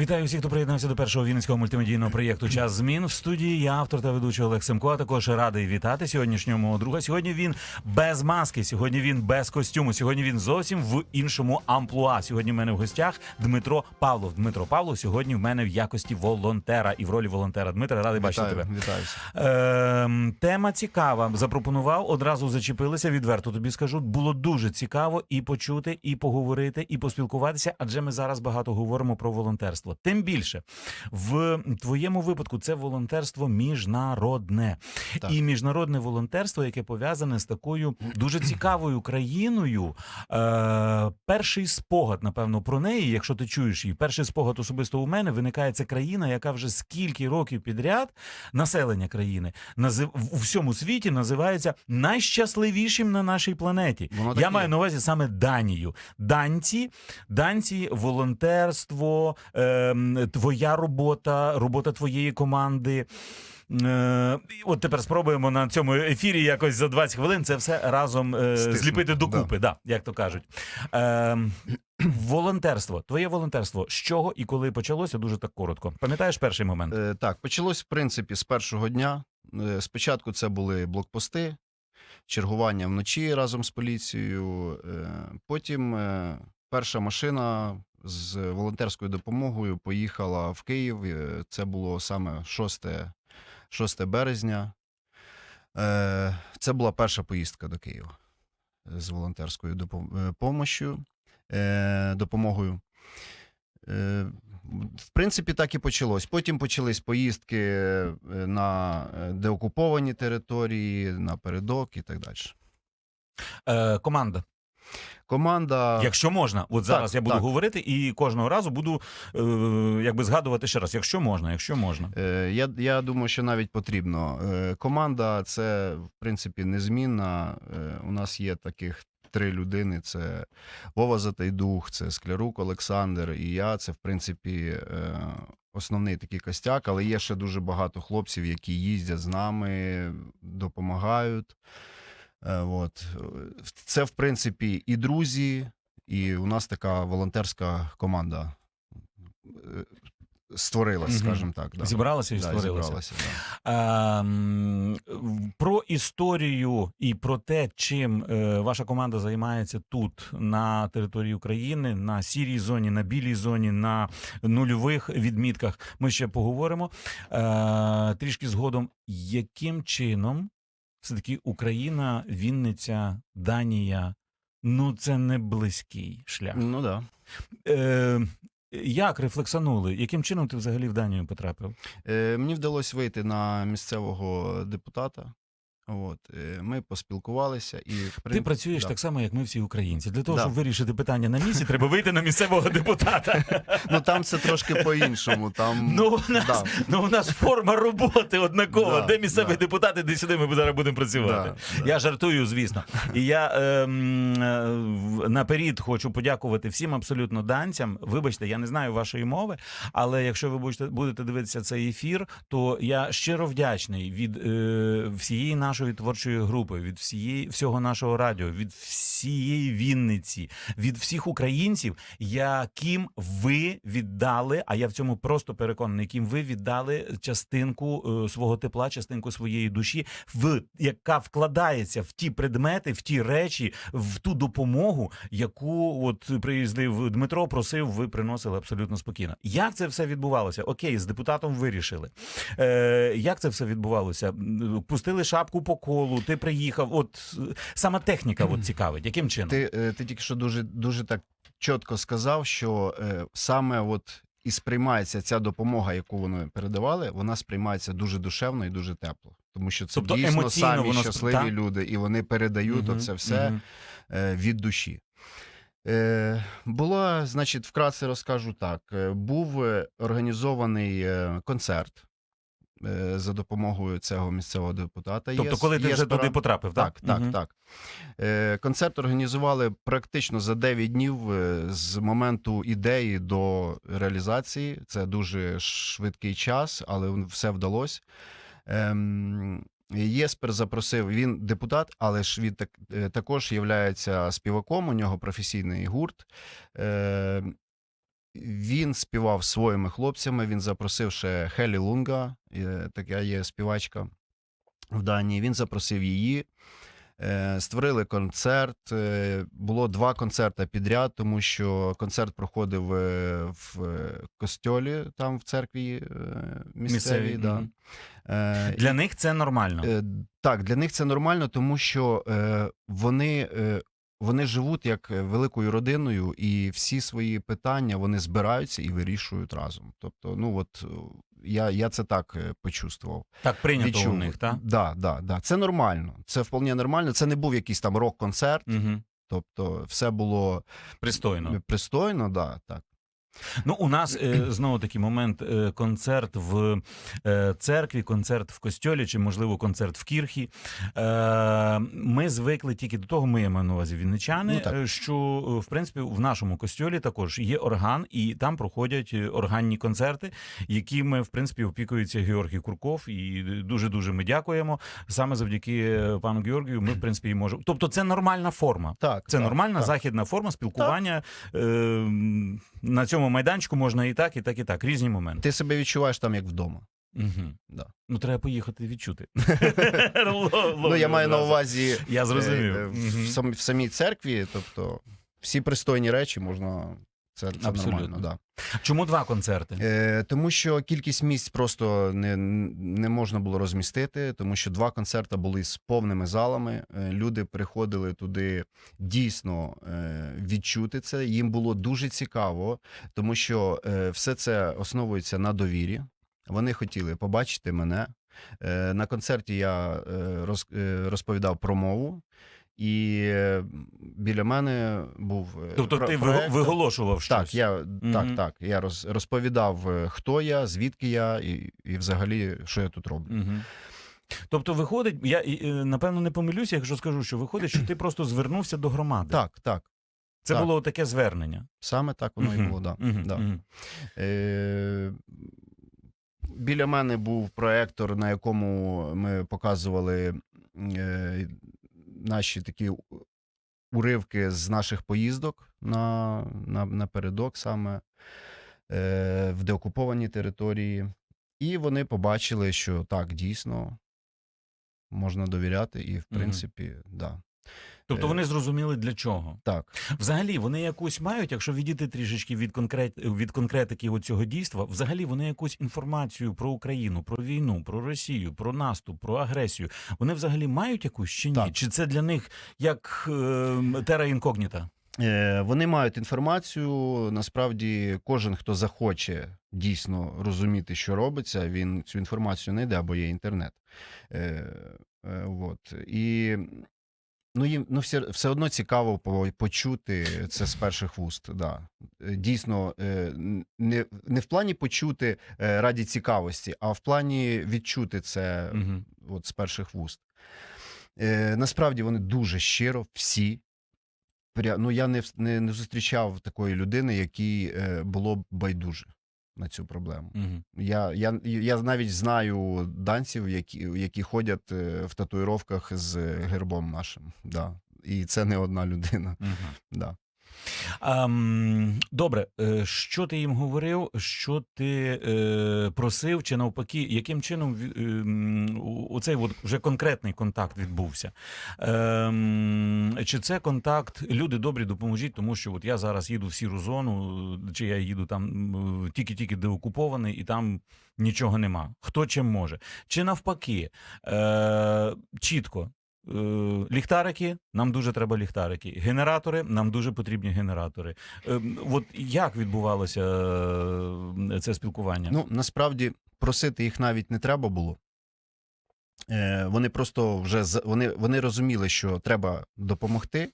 Вітаю всіх, хто приєднався до першого вінницького мультимедійного проєкту Час змін в студії. Я автор та ведучий Олег Семко. А також радий вітати сьогоднішнього мого друга. Сьогодні він без маски, сьогодні він без костюму. Сьогодні він зовсім в іншому амплуа. Сьогодні в мене в гостях Дмитро Павлов. Дмитро Павлов сьогодні в мене в якості волонтера і в ролі волонтера. Дмитре, радий бачити тебе. вітаюся. Ем, тема цікава. Запропонував, одразу зачепилися. Відверто тобі скажу. Було дуже цікаво і почути, і поговорити, і поспілкуватися. Адже ми зараз багато говоримо про волонтерство. Тим більше в твоєму випадку це волонтерство міжнародне Так. і міжнародне волонтерство, яке пов'язане з такою дуже цікавою країною. Е, перший спогад, напевно, про неї, якщо ти чуєш її, перший спогад особисто у мене виникає це країна, яка вже скільки років підряд населення країни назив у всьому світі називається найщасливішим на нашій планеті. Воно Я маю на увазі саме Данію. Данці, данці, волонтерство, ем, твоя робота, робота твоєї команди. Е, от тепер спробуємо на цьому ефірі якось за 20 хвилин це все разом е, Стиснути, зліпити докупи, да. як то кажуть. Е, волонтерство, твоє волонтерство, з чого і коли почалося, дуже так коротко. Пам'ятаєш перший момент? Е, так, почалось в принципі з першого дня. Спочатку це були блокпости, чергування вночі разом з поліцією. Потім перша машина з волонтерською допомогою поїхала в Київ. Е, Це було саме 6, 6 березня. Е, це була перша поїздка до Києва з волонтерською е, помощю, е, допомогою. Е, В принципі, так і почалось. Потім почались поїздки на деокуповані території, на передок і так далі. Команда. Команда Якщо можна, от зараз Так, я буду так. говорити і кожного разу буду е, якби згадувати ще раз. Якщо можна, якщо можна. Е, Я, я думаю, що навіть потрібно. Е, Команда це, в принципі, незмінна. Е, У нас є таких три людини: це Вова Затайдух, це Склярук Олександр і я. Це, в принципі, е, основний такий костяк, але є ще дуже багато хлопців, які їздять з нами, допомагають. Е, От. Це, в принципі, і друзі, і у нас така волонтерська команда. е, Створилась, Мгм. скажімо так. Да. Зібралася і Да, створилася. зібралася, да. Ем, про історію і про те, чим е, ваша команда займається тут, на території України, на сірій зоні, на білій зоні, на нульових відмітках. Ми ще поговоримо. Е, трішки згодом, яким чином все-таки Україна, Вінниця, Данія. Ну, це не близький шлях. Ну да. Е, як рефлексанули? Яким чином ти взагалі в Данію потрапив? Е, мені вдалося вийти на місцевого депутата. От, е, ми поспілкувалися і в Ти працюєш да. так само, як ми всі українці. Для того, Да. щоб вирішити питання на місці, треба вийти на місцевого депутата. Ну там це трошки по-іншому. Там Ну, у нас, да. ну, у нас форма роботи однакова. Да, Де місцевий да. депутат, іди сюди, ми зараз будемо працювати. Да, да. Я жартую, звісно. І я ем, е, наперед хочу подякувати всім абсолютно данцям. Вибачте, я не знаю вашої мови, але якщо ви будете, будете дивитися цей ефір, то я щиро вдячний від е, всієї нашої творчої групи, від всієї всього нашого радіо, від всієї Вінниці, від всіх українців, яким ви віддали. А я в цьому просто переконаний, яким ви віддали частинку е, свого тепла, частинку своєї душі, в яка вкладається в ті предмети, в ті речі, в ту допомогу, яку от приїздив Дмитро, просив, ви приносили абсолютно спокійно. Як це все відбувалося? Окей, з депутатом вирішили. Е, як це все відбувалося? Пустили шапку по колу, ти приїхав. От сама техніка от цікавить. Яким чином? Ти, е, ти тільки що дуже, дуже так чітко сказав, що е, саме от і сприймається ця допомога, яку вони передавали, вона сприймається дуже душевно і дуже тепло. Тому що це Тобто дійсно самі воно щасливі так? люди, і вони передають Мгм, оце все. мгм. е, від душі. Е, була, значить, вкратце розкажу так: е, був е, організований концерт за допомогою цього місцевого депутата. Тобто, Є- коли ти є вже туди потрапив, так? так, так, так. Е, концерт організували практично за 9 днів е, з моменту ідеї до реалізації. Це дуже швидкий час, але все вдалося. Ем, Єспер запросив, він депутат, але ж він так, е, також є співаком, у нього професійний гурт. Е, він співав своїми хлопцями. Він запросив ще Хелі Лунга, е, така є співачка в Данії. Він запросив її. Е, Створили концерт. Е, Було два концерти підряд, тому що концерт проходив в костьолі, там в церкві місцевій. Місцевій, да. Для них це нормально. Так, для них це нормально, тому що вони, вони живуть як е, великою родиною, і всі свої питання вони збираються і вирішують разом. Тобто, ну от е, я, я це так е, почувствував. Так прийнято відчув. у них, так? Да, да, да. Це нормально. Це вполне нормально. Це не був якийсь там рок-концерт. Угу. Тобто, все було Пристойно. пристойно, да, так. Ну, у нас е, знову такий момент: е, концерт в е, церкві, концерт в костьолі, чи, можливо, концерт в кірхі. Ми звикли тільки до того, ми я маю на увазі вінничани, Ну, що в принципі в нашому костьолі також є орган, і там проходять органні концерти, якими в принципі опікується Георгій Курков. І дуже дуже ми дякуємо. Саме завдяки пану Георгію, ми в принципі і можемо. Тобто, це нормальна форма. так Це так, нормальна так. західна форма спілкування. Е, на цьому майданчику можна і так, і так, і так. Різні моменти. Ти себе відчуваєш там як вдома. Угу. Да. Ну, треба поїхати відчути. Ну, я маю на увазі Я зрозумів. е, сам- в самій церкві, тобто всі пристойні речі можна. Це, це Абсолютно. нормально, да. Чому два концерти? Е, тому що кількість місць просто не, не можна було розмістити, тому що два концерти були з повними залами. Е, люди приходили туди дійсно е, відчути це. Їм було дуже цікаво, тому що е, все це основується на довірі. Вони хотіли побачити мене. Е, на концерті я е, роз, е, розповідав про мову. І біля мене був е, Тобто ти проектор. виголошував щось? Так, я так, Мгм. так. Я роз, розповідав, е, хто я, звідки я, і, і взагалі, що я тут роблю. Угу. Тобто, виходить, я напевно не помилюся, якщо скажу, що виходить, що ти просто звернувся до громади. Так, так. Це так. було таке звернення. Саме так воно і Мгм. було. Да. Мгм. Да. Мгм. Е, біля мене був проектор, на якому ми показували е, наші такі уривки з наших поїздок на, на, напередок саме е, в деокупованій території. І вони побачили, що так, дійсно можна довіряти, і в принципі, да. Тобто Е. вони зрозуміли для чого. Так. Взагалі, вони якусь мають, якщо відійти трішечки від конкрет від конкретики цього дійства, взагалі вони якусь інформацію про Україну, про війну, про Росію, про наступ, про агресію. Вони взагалі мають якусь чи ні? Так. Чи це для них як е, тера інкогніта? Е, Вони мають інформацію. Насправді, кожен, хто захоче дійсно розуміти, що робиться, він цю інформацію знайде, або є інтернет. Е, е, от. І ну, їм ну, все, все одно цікаво по- почути це з перших вуст. Да. Е, Дійсно, е, не, не в плані почути е, раді цікавості, а в плані відчути це Угу. от з перших вуст. Е, насправді вони дуже щиро, всі. Пря, ну, я не, вс- не, не зустрічав такої людини, якій е, було б байдуже на цю проблему. Угу. Я, я, я навіть знаю данців, які, які ходять е, в татуїровках з гербом нашим. Да. І це не одна людина. Угу. Да. Ам, добре, е, що ти їм говорив, що ти е, просив, чи навпаки, яким чином ем, у- оцей от вже конкретний контакт відбувся? Ем, чи це контакт, люди добрі, допоможіть, тому що от я зараз їду в сіру зону, чи я їду там тільки-тільки деокупований, і там нічого нема. Хто чим може? Чи навпаки, е, чітко. Е, Ліхтарики, нам дуже треба ліхтарики. Генератори, нам дуже потрібні генератори. Е, От як відбувалося е, це спілкування? Ну, насправді, просити їх навіть не треба було. Е, вони просто вже вони, вони розуміли, що треба допомогти.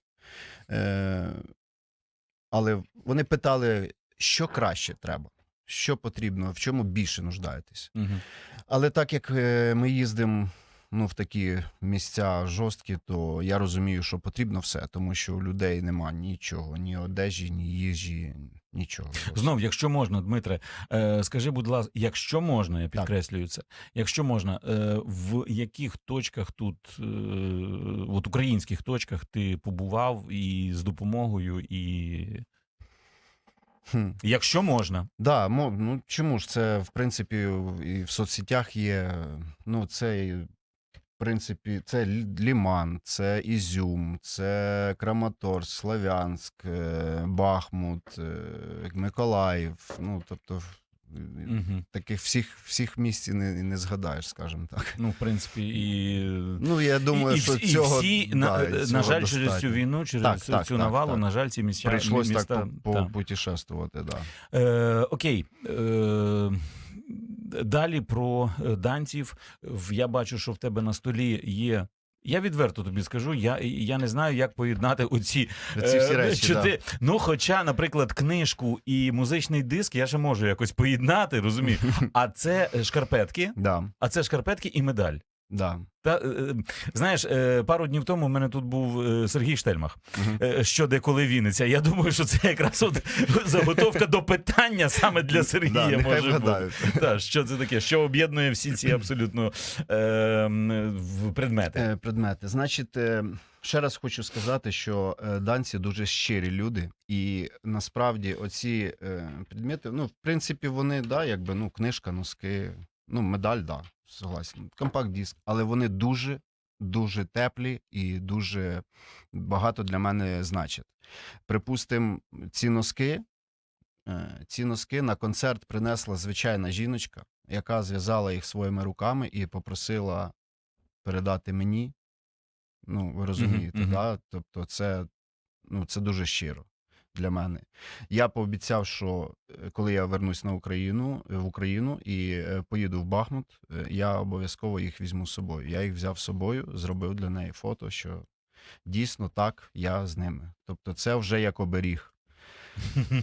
Але вони питали, що краще треба. що потрібно, в чому більше нуждаєтесь. Мгм. Але так як ми їздимо ну, в такі місця жорсткі, то я розумію, що потрібно все, тому що у людей нема нічого, ні одежі, ні їжі, нічого. Знов, якщо можна, Дмитре, е, скажи, будь ласка, якщо можна, я підкреслюю це, якщо можна, е, в яких точках тут, е, от українських точках, ти побував і з допомогою, і Хм. якщо можна, Да, ну чому ж це в принципі і в соцсетях є. Ну, це принципі, це Лі- Ліман, це Ізюм, це Краматорськ, Слов'янськ, е, Бахмут, е, Миколаїв. Ну, тобто, угу. таких всіх, всіх місць і не, і не згадаєш, скажімо так. ну, в принципі, і. Ну, я думаю, і, що і цього, всі, да, на, і на цього жаль, через цю війну, через Так, цю, так, цю так, навалу, так. на жаль, ці місця Прийшлось міста, так по, попутешествувати, да. Е, окей. Е, далі про е, данців. Я бачу, що в тебе на столі є. Я відверто тобі скажу, я, я не знаю, як поєднати оці Ці всі речі. речі, да. чотири- Ну, хоча, наприклад, книжку і музичний диск я ще можу якось поєднати, розумієш? А це е, шкарпетки, Да, а це шкарпетки і медаль. Да. Та е, е, знаєш, е, пару днів тому в мене тут був Сергій Штельмах. Е, Що де коли Вінниця. Я думаю, що це якраз от заготовка до питання саме для Сергія Да, може бути. Та, що це таке? Що об'єднує всі ці абсолютно е, предмети? Е, предмети. Значить, е, ще раз хочу сказати, що данці дуже щирі люди, і насправді оці е, предмети, ну, в принципі, вони, да, якби ну, книжка, носки, ну, медаль, да, согласен, компакт-диск, але вони дуже, дуже теплі і дуже багато для мене значать. Припустимо, ці носки. е, Ці носки на концерт принесла звичайна жіночка, яка зв'язала їх своїми руками і попросила передати мені. Ну, ви розумієте, мгм. да? Тобто, це, ну, це дуже щиро для мене. Я пообіцяв, що е, коли я вернусь на Україну в Україну і е, поїду в Бахмут, е, я обов'язково їх візьму з собою. Я їх взяв з собою, зробив для неї фото, що дійсно так, я з ними. Тобто, це вже як оберіг.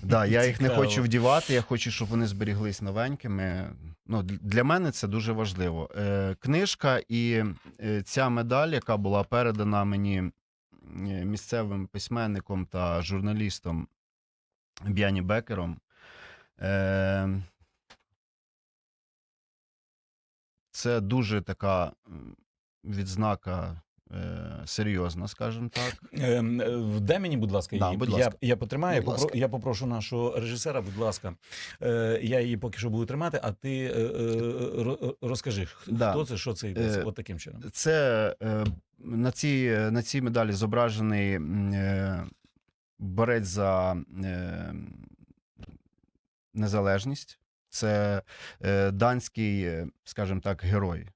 Да, я їх не хочу вдівати, я хочу, щоб вони зберіглись новенькими. Ну, для мене це дуже важливо. Е, книжка і е, ця медаль, яка була передана мені е, місцевим письменником та журналістом Б'яні Бекером. Е, це дуже така відзнака е, серйозна, скажімо так. Ем, е, Дай мені, будь ласка, Да, її. будь ласка. я потримаю, Будь я, ласка. я попрошу нашого режисера, будь ласка. Е, я її поки що буду тримати, а ти е, е, ро- розкажи, х- Да. це, що це йде, Е, от таким чином. Це е, на цій, на цій медалі зображений е, борець за е, незалежність. Це е, данський, е, скажімо так, герой.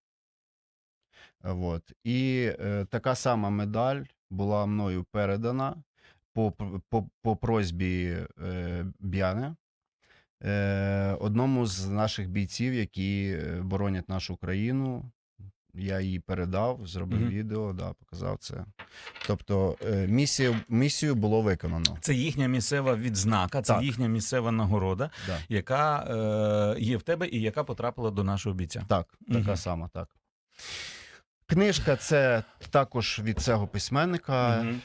От. І е, така сама медаль була мною передана по, по, по просьбі е, Б'яне. Е, одному з наших бійців, які боронять нашу країну. Я її передав, зробив Мгм. відео, да, показав це. Тобто е, місію, місію було виконано. Це їхня місцева відзнака, це Так. їхня місцева нагорода, Да. яка е, є в тебе і яка потрапила до нашого бійця. Так, така Мгм. сама, так. Книжка це також від цього письменника. Мгм.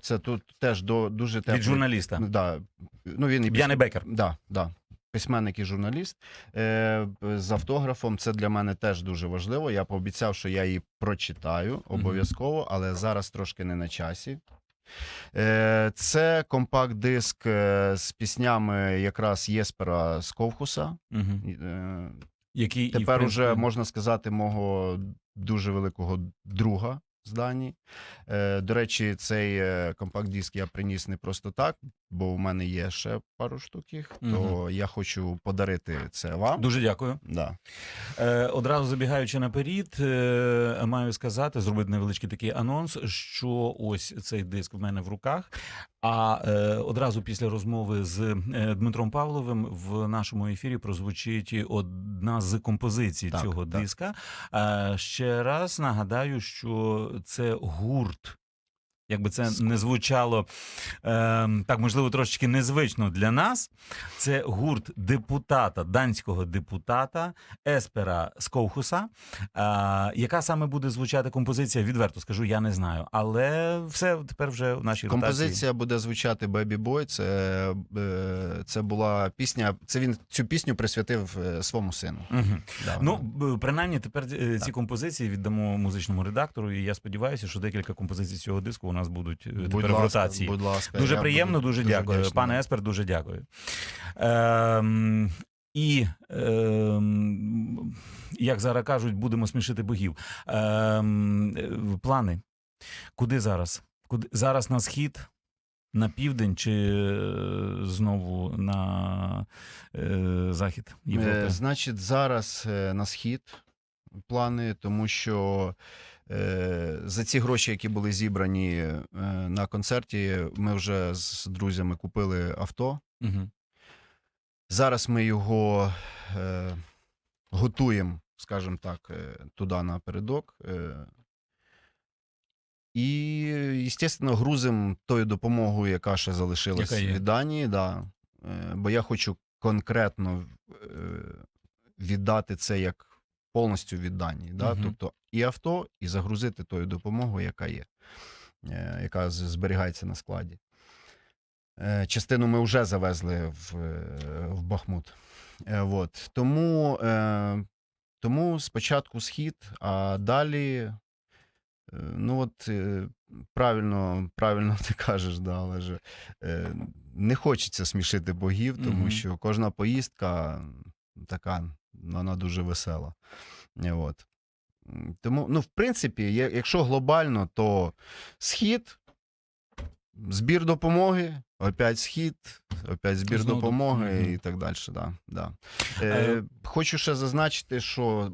Це тут теж до, дуже теплий. Від журналіста. Да. Ну, він і Б'яний Бекер. Да, да. Письменник і журналіст е, з автографом. Це для мене теж дуже важливо. Я пообіцяв, що я її прочитаю обов'язково, але зараз трошки не на часі. Е, це компакт-диск е, з піснями якраз Єспера Сковхуса. Угу. Е, Який і, Тепер уже принципі, можна сказати мого дуже великого друга з Данії. Е, до речі, цей е, компакт-диск я приніс не просто так, бо у мене є ще пару штук їх, то я хочу подарити це вам. Дуже дякую. Да. Е, одразу забігаючи наперед, е, маю сказати, зробити невеличкий такий анонс, що ось цей диск в мене в руках. А е, одразу після розмови з е, Дмитром Павловим в нашому ефірі прозвучить одна з композицій Так, цього так. диска. Е, ще раз нагадаю, що це гурт. Якби це не звучало е, так, можливо, трошечки незвично для нас. Це гурт депутата, данського депутата Еспера Скоухуса. Е, яка саме буде звучати композиція? Відверто скажу, я не знаю. Але все тепер вже в нашій ротації. Композиція буде звучати Baby Boy. Це, е, це була пісня. Це він цю пісню присвятив е, своєму сину. Мгм. Да, Ну, вона- принаймні, тепер е, ці композиції віддамо музичному редактору, і я сподіваюся, що декілька композицій цього диску у нас будуть е, будь тепер в ротації. будь ласка, Дуже приємно, буду дуже, дякую. вдячний. Пане Еспер, дуже дякую. Ем, і, ем, як зараз кажуть, будемо смішити богів. Ем, е, плани. Куди зараз? Куди? Зараз на схід, на південь чи е, знову на е, захід Європи? Е, Значить, зараз е, на схід плани, тому що е, за ці гроші, які були зібрані е, на концерті, ми вже з друзями купили авто. Угу. Зараз ми його е, готуємо, скажімо так, е, туди напередок. Е, і, звісно, грузимо тою допомогою, яка ще залишилась Яка від Данії. Да. Е, бо я хочу конкретно е, віддати це як повністю від Данії. Да? Мгм. Тобто і авто, і загрузити тою допомогою, яка є, е, яка зберігається на складі. Е, Частину ми вже завезли в, е, в Бахмут. От. Тому, тому спочатку схід, а далі. Ну, от правильно, правильно ти кажеш, да, але ж не хочеться смішити богів, тому що кожна поїздка така, вона дуже весела. От. Тому, ну, в принципі, якщо глобально, то схід, збір допомоги, опять схід, опять збір Знову доп- допомоги Мгм. і так далі. Да, да. Е, Е, хочу ще зазначити, що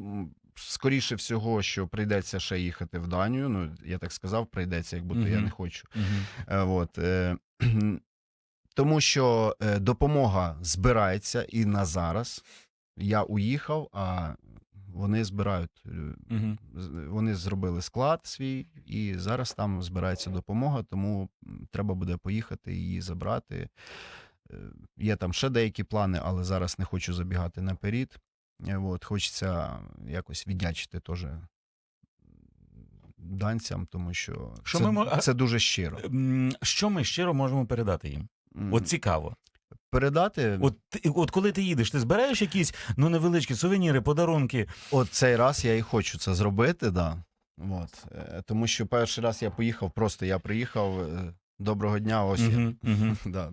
скоріше всього, що прийдеться ще їхати в Данію. Ну, я так сказав, прийдеться, як будто я не хочу. Угу. Е, От, е, тому що допомога збирається і на зараз. Я уїхав, а вони збирають. Угу. Вони зробили склад свій, і зараз там збирається допомога, тому треба буде поїхати її забрати. Е, Є там ще деякі плани, але зараз не хочу забігати наперед. Е, От, хочеться якось віддячити теж данцям, тому що, Що це, ми це дуже щиро. Що ми щиро можемо передати їм? От цікаво. Передати от... От, коли ти їдеш, ти збираєш якісь ну невеличкі сувеніри, подарунки. От цей раз я і хочу це зробити, да. От. Е, Тому що перший раз я поїхав, просто я приїхав. е, Доброго дня, ось. Мгм, мгм. Да.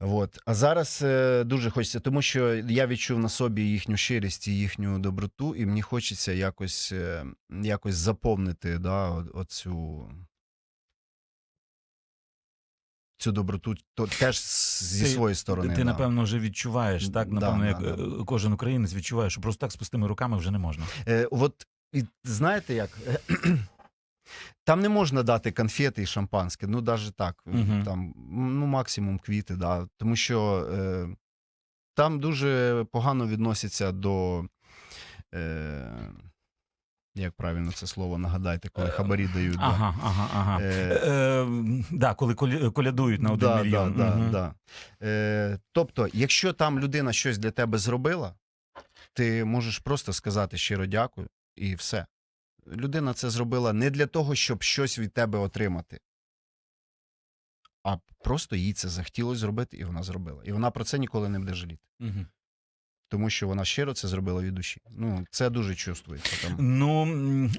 От. А зараз е, дуже хочеться, тому що я відчув на собі їхню щирість і їхню доброту, і мені хочеться якось, е, якось заповнити да, оцю, цю доброту то, теж зі своєї сторони. Ти, да. напевно, вже відчуваєш, так? Напевно, да, як да. е, кожен українець відчуває, що просто так з пустими руками вже не можна. Е, от, і, знаєте як? Там не можна дати конфети і шампанське, ну навіть так. Мгм. Там, ну, максимум квіти, да. тому що е, там дуже погано відносяться до. Е, як правильно це слово нагадайте, коли Е, хабарі дають. да. Ага, ага, ага. Е, Е, да, коли колядують на один да, мільйон. Да, да, да. Е, тобто, якщо там людина щось для тебе зробила, ти можеш просто сказати щиро дякую, і все. Людина це зробила не для того, щоб щось від тебе отримати, а просто їй це захотілося зробити, і вона зробила. І вона про це ніколи не буде жаліти. Мгм. Тому що вона щиро це зробила від душі. Ну, це дуже чувствується. Там. Ну,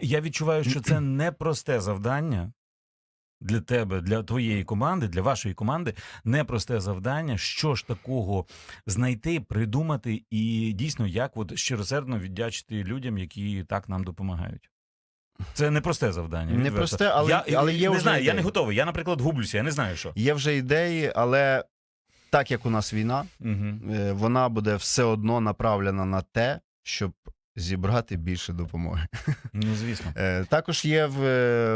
я відчуваю, що це непросте завдання для тебе, для твоєї команди, для вашої команди. Непросте завдання, що ж такого знайти, придумати і дійсно як от щиросердно віддячити людям, які так нам допомагають. Це непросте завдання. Непросте, але- я, але є не вже знаю, я не готовий. Я, наприклад, гублюся, я не знаю що. Є вже ідеї, але так як у нас війна, Угу. вона буде все одно направлена на те, щоб зібрати більше допомоги. Ну, звісно. Е, Також є в,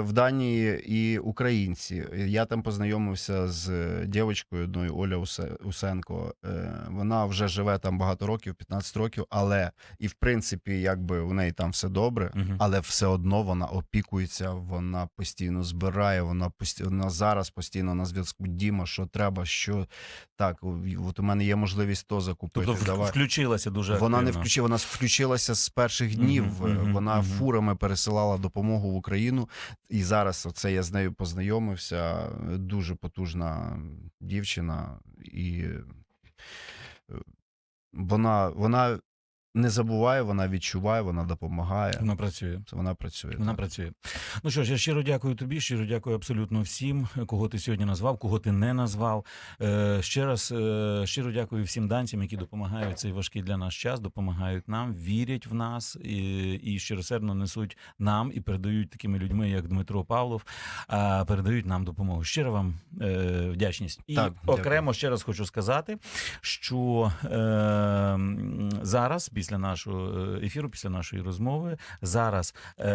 в Данії і українці. Я там познайомився з дівчинкою одною Оля Усе- Усенко. Е, Вона вже живе там багато років, 15 років, але і в принципі, якби у неї там все добре, Мгм. але все одно вона опікується, вона постійно збирає, вона постійно вона зараз постійно на зв'язку. Діма, що треба, що так. От у мене є можливість то закупити. Тобто давай. включилася дуже Вона не активно. включила, вона включилася з перших днів. Mm -hmm, вона мгм. фурами пересилала допомогу в Україну. І зараз оце я з нею познайомився. Дуже потужна дівчина, і е, вона, вона не забуває, вона відчуває, вона допомагає. Вона працює. Вона працює. Вона так. працює. Ну що ж, я щиро дякую тобі, щиро дякую абсолютно всім, кого ти сьогодні назвав, кого ти не назвав. Е, ще раз е, щиро дякую всім данцям, які допомагають цей важкий для нас час, допомагають нам, вірять в нас і, і щиросердно несуть нам і передають такими людьми, як Дмитро Павлов, а передають нам допомогу. Щиро вам е, вдячність. І Так, дякую. окремо ще раз хочу сказати, що е, зараз, після нашого е, ефіру, після нашої розмови, зараз е,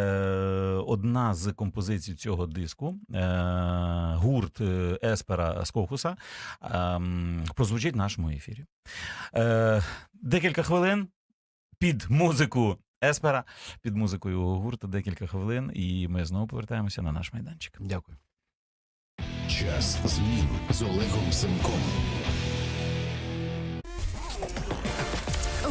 одна з композицій цього диску, е, гурт е, Еспера Скохуса, е, прозвучить в нашому ефірі. Е, декілька хвилин під музику Еспера, під музикою гурту декілька хвилин, і ми знову повертаємося на наш майданчик. Дякую. Час змін з Олегом Семком.